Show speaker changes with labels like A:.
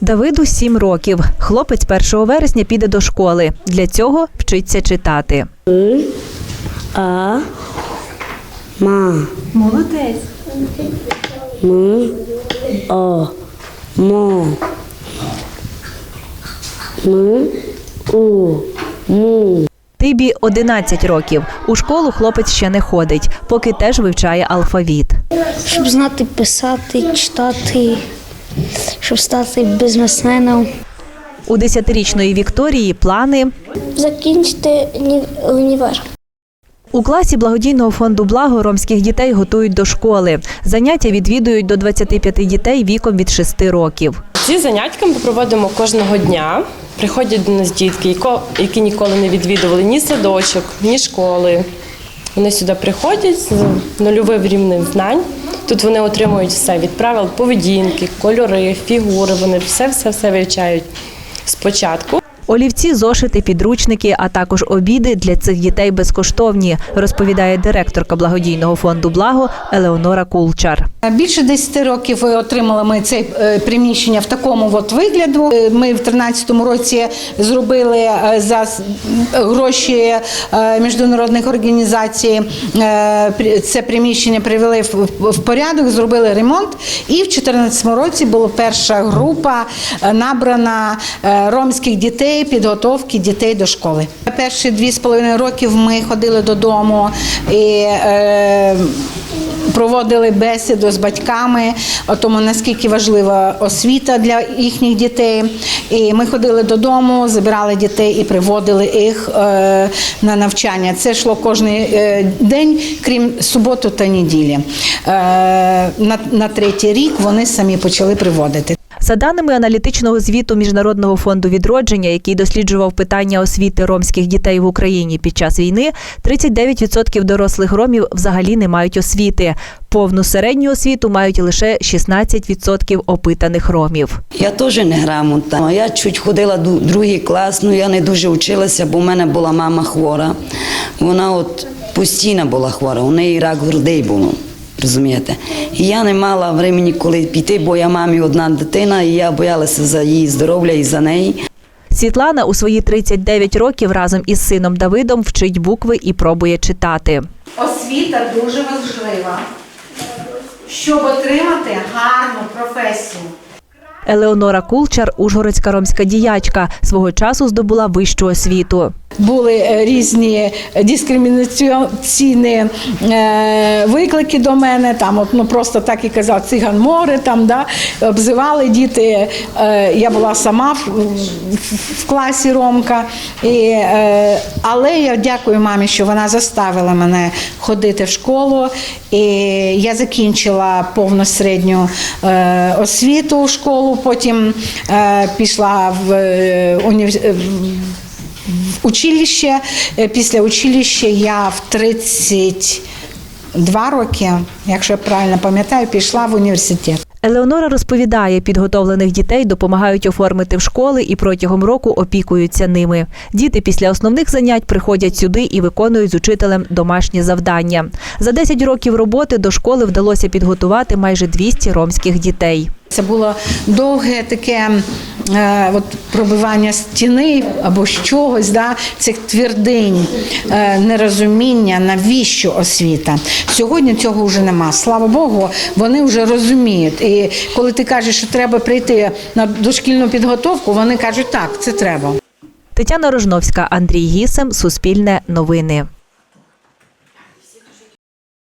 A: Давиду сім років. Хлопець 1 вересня піде до школи. Для цього вчиться читати.
B: А, ма,
A: Молодець.
B: м, о, мо, м, у, му.
A: Тибі 11 років. У школу хлопець ще не ходить, поки теж вивчає алфавіт.
C: щоб знати писати, читати, щоб стати бізнесменом.
A: У 10-річної Вікторії плани
C: Закінчити універ.
A: У класі благодійного фонду Благо ромських дітей готують до школи. Заняття відвідують до 25 дітей віком від 6 років.
D: Ці заняття ми проводимо кожного дня. Приходять до нас дітки, які ніколи не відвідували ні садочок, ні школи. Вони сюди приходять з нульовим рівнем знань. Тут вони отримують все від правил поведінки, кольори, фігури. Вони все-все-все вивчають спочатку.
A: Олівці, зошити, підручники, а також обіди для цих дітей безкоштовні, розповідає директорка благодійного фонду Благо Елеонора Кулчар.
E: Більше 10 років отримали ми це е, приміщення в такому от вигляду. Е, Ми в 2013 році зробили е, за гроші міжнародних організацій це приміщення привели в- порядок, зробили ремонт. І в 2014 році була перша група набрана ромських дітей, підготовки дітей до школи. Перші дві з половиною років ми ходили додому і е, проводили бесіду з батьками, о тому наскільки важлива освіта для їхніх дітей. І ми ходили додому, забирали дітей і приводили їх е, на навчання. Це йшло кожен день, крім суботу та неділі. Е, на третій рік вони самі почали приводити.
A: За даними аналітичного звіту Міжнародного фонду відродження, який досліджував питання освіти ромських дітей в Україні під час війни, 39% дорослих ромів взагалі не мають освіти. Повну середню освіту мають лише 16% опитаних ромів.
F: Я теж не грамотна. Я чуть ходила другий клас, ну я не дуже вчилася, бо в мене була мама хвора. Вона от постійно була хвора, у неї рак грудей було. Розумієте? І я не мала времени, коли піти, бо я мамі одна дитина, і я боялася за її здоров'я і за неї.
A: Світлана у свої 39 років разом із сином Давидом вчить букви і пробує читати.
E: Освіта дуже важлива, щоб отримати гарну професію.
A: Елеонора Кулчар, ужгородська ромська діячка, свого часу здобула вищу освіту.
E: Були е, різні дискримінаційні е, виклики до мене. Там от, ну, просто так і казав циган море, там, да, обзивали діти. Е, я була сама в, класі Ромка. І, але я дякую мамі, що вона заставила мене ходити в школу. І я закінчила повну середню освіту в школу, потім е, пішла в е, університет. В училище. Е, Після училища я в 32 роки, якщо я правильно пам'ятаю, пішла в університет.
A: Елеонора розповідає, підготовлених дітей допомагають оформити в школи і протягом року опікуються ними. Діти після основних занять приходять сюди і виконують з учителем домашні завдання. За 10 років роботи до школи вдалося підготувати майже 200 ромських дітей.
E: Це було довге таке е, от, пробивання стіни або чогось, да, цих твердинь, е, нерозуміння, навіщо освіта. Сьогодні цього вже нема. Слава Богу, вони вже розуміють. І коли ти кажеш, що треба прийти на дошкільну підготовку, вони кажуть, так, це треба.
A: Тетяна Рожновська, Андрій Гісем, Суспільне новини.